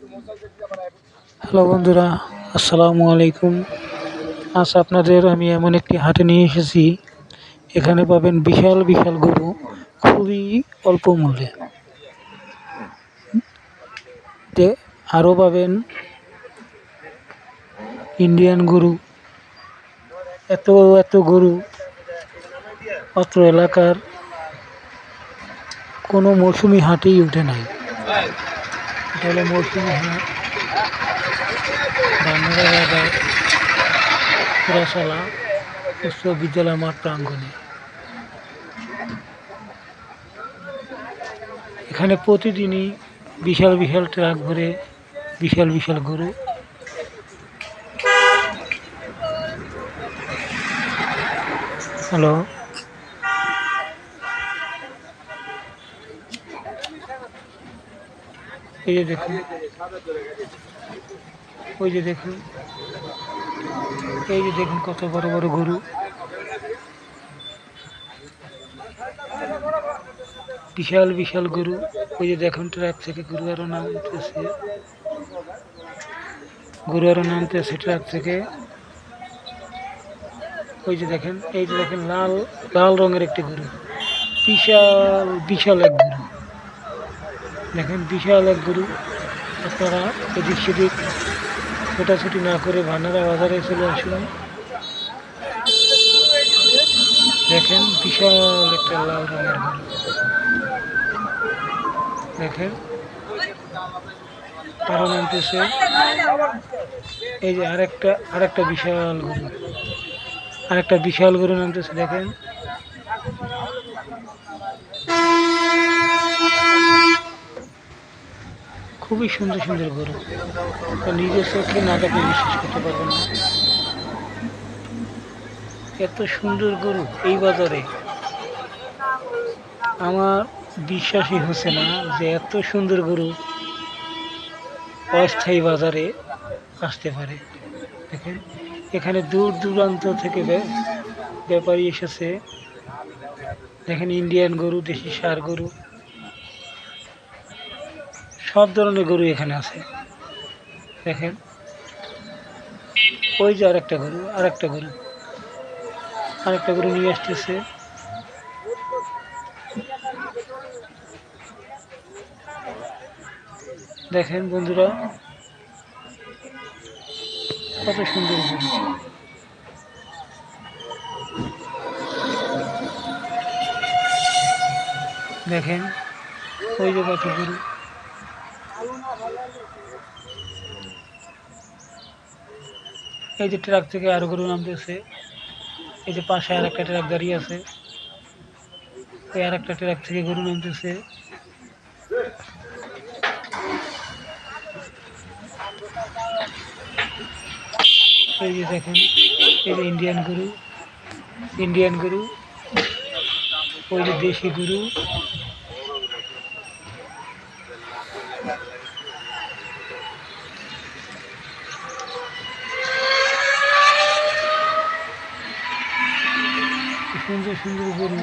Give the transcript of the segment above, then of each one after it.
Hello বন্ধুরা, আসসালামু আলাইকুম। আজ আপনাদের আমি এমন একটি হাটে নিয়ে এসেছি। এখানে পাবেন বিশাল বিশাল গরু, খুবই অল্প মূল্যে। আরও পাবেন ইন্ডিয়ান গরু। এত এত গরু অত্র এলাকার কোনো মৌসুমি হাটেই উঠে নাই। এটা হলো মৌসুমি পুরাশালা উচ্চ বিদ্যালয় মাঠ প্রাঙ্গণে। এখানে প্রতিদিনই বিশাল বিশাল ট্রাক ভরে বিশাল বিশাল গরু। হ্যালো। এই যে দেখুন। ওই যে দেখুন। এই যে দেখুন কত বড় বড় গরু। বিশাল বিশাল গরু। ওই যে দেখুন, ট্রাক থেকে গরু আরও নামতেছে। গরু আরও নামতেছে ট্রাক থেকে। ওই যে দেখেন, এই যে দেখেন, লাল লাল রঙের একটি গরু। বিশাল বিশাল এক গরু। দেখেন বিশাল এক গরু। আপনারা এদিক সেদিক ছোটাছুটি না করে ভান্ডারা বাজারে চলে আসুন দেখেন বিশাল একটা লাল রঙের গরু। দেখেন আরও নামতেছে এই যে আরেকটা আরেকটা বিশাল গরু। আরেকটা বিশাল গরু নামতেছে, দেখেন। খুবই সুন্দর সুন্দর গরু নিজের চোখে না দেখে বিশ্বাস করতে পারবেন না। এত সুন্দর গরু এই বাজারে। আমার বিশ্বাসই হচ্ছে না যে এত সুন্দর গরু অস্থায়ী বাজারে আসতে পারে। দেখেন, এখানে দূর দূরান্ত থেকে ব্য- ব্যাপারী এসেছে। দেখেন, ইন্ডিয়ান গরু, দেশি সার গরু। সব ধরনের গরু এখানে আছে। দেখেন। ওই যে আরেকটা গরু আরেকটা গরু। আরেকটা গরু নিয়ে আসতেছে। দেখেন বন্ধুরা, কত সুন্দর দেখেন, ওই যে কত গরু। এই যে ট্রাক থেকে আরও গরু নামতেছে। এই যে পাশে আর একটা ট্রাক দাঁড়িয়ে আছে। এই আর একটা ট্রাক থেকে গরু নামতেছে। এই যে দেখেন, এই যে ইন্ডিয়ান গরু। ইন্ডিয়ান গরু। ওই যে দেশি গরু। সুন্দর গরু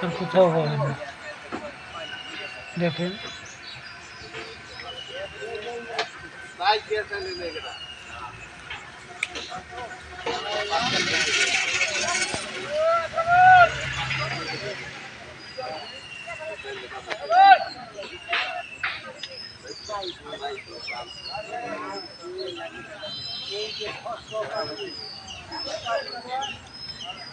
আর কোথাও পাবেন না দেখেন এই যে